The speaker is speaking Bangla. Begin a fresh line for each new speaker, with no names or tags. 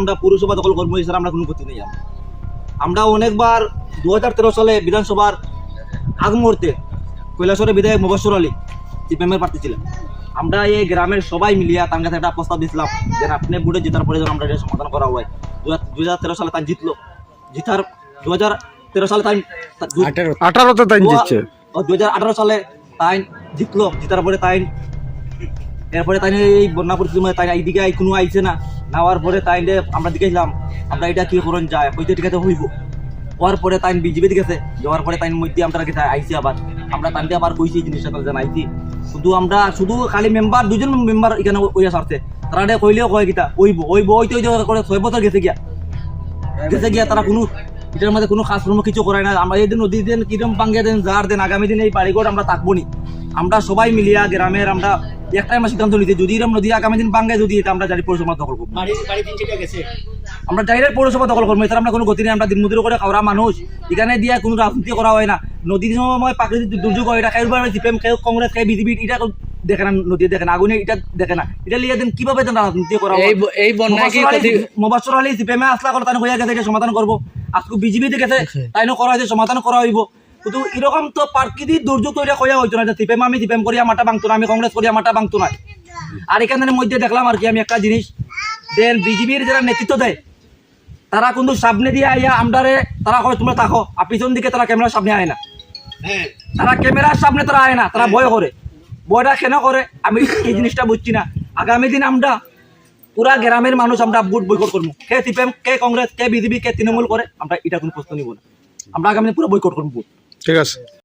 আমরা পৌরসভা দখল করব এছাড়া আমরা কোনো গতি নেই আমরা। অনেকবার দু হাজার তেরো সালে বিধানসভার আগ মুহূর্তে কৈলাসরের বিধায়ক মুবাসর আলী সিপিএমের প্রার্থী ছিলেন। আমরা এই গ্রামের সবাই মিলিয়া তার কাছে একটা প্রস্তাব দিয়েছিলাম যে আপনি বুড়ে জেতার পরে যেন আমরা এটা সমাধান করা হয়। দু হাজার তেরো সালে তাই জিতলো। জিতার দু হাজার তেরো সালে তাই
আঠারোতে তাই জিতছে।
দু হাজার আঠারো সালে তাই জিতলো। জিতার পরে তাই এরপরে তাই এই বন্যা পরিস্থিতির মধ্যে তাই এইদিকে কোনো আইছে না। নেওয়ার পরে তাই আমরা দেখেছিলাম আমরা এটা কি করুন যায়? কইতে ঠিক আছে, হইব। হওয়ার পরে তাই বিজেপি গেছে। যাওয়ার পরে তাই মধ্যে আমরা আইছি আবার। আমরা তাইতে আবার কইছি, এই জিনিসটা যেন আইছি। শুধু আমরা, শুধু খালি মেম্বার দুজন মেম্বার এখানে ওই আসছে তারা এটা কইলেও কয় কিতা ওইব ওইব ওই জায়গা করে, ছয় বছর গেছে গিয়া। গেছে গিয়া তারা কোনো, এটার মধ্যে কোনো কোনো কিছু করায় না। আমরা এই দিন নদী দিন, কিরম পাঙ্গে দেন, যার দেন, আগামী দিন এই বাড়িঘর আমরা থাকব নি। আমরা সবাই মিলিয়া গ্রামের আমরা একটাই আমার সিদ্ধান্ত নিতে যদি এরকম নদী আগামী দিন যদি এটা আমরা জারি পৌরসভা দখল করব। আমরা ডাইরেক্ট পৌরসভা দখল করব এছাড়া আমরা কোনো গতি নেই আমরা দিনমজুরি করে খাওয়া মানুষ। এখানে দিয়ে কোনো রাজনীতি করা হয় না। নদীর সময় প্রাকৃতিক দুর্যোগ হয় এটা কেউ সিপিএম কংগ্রেস বিজেপি এটা দেখে না নদী দেখে না আগুনে এটা দেখে না। এটা লিয়ে দিন কীভাবে রাজনীতি করা
এই
মোবাসর আলী সিপিএমে আসলা করে তাই হয়ে গেছে এটা সমাধান করব। আজকে বিজেপি গেছে তাই করা হয়েছে সমাধান করা হইব। কিন্তু এরকম তো প্রাকৃতিক দুর্যোগ তো এটা হয়ে হইতো না যে সিপিএম আমি সিপিএম করিয়া মাটা ভাঙতো না আমি কংগ্রেস করিয়া মাটা ভাঙতো না। আর এখানের মধ্যে দেখলাম আর কি আমি একটা জিনিস। দেন বিজেপির যারা নেতৃত্ব দেয় তারা কিন্তু সামনে দিয়ে আইয়া আমদারে তারা কয় তোমরা থাকো আর পিছন দিকে তারা ক্যামেরার সামনে আয় না। তারা ক্যামেরার সামনে তারা আয় না তারা ভয় করে। ভয়টা কেন করে? আমি এই জিনিসটা বুঝছি না। আগামী দিন আমরা পুরা গ্রামের মানুষ আমরা ভোট বৈকট করব। কে সিপিএম কে কংগ্রেস কে বিজেপি কে তৃণমূল করে আমরা এটা কোনো প্রশ্ন নিব না। আমরা আগামী দিন পুরো বৈকট করব
ঠিক আছে।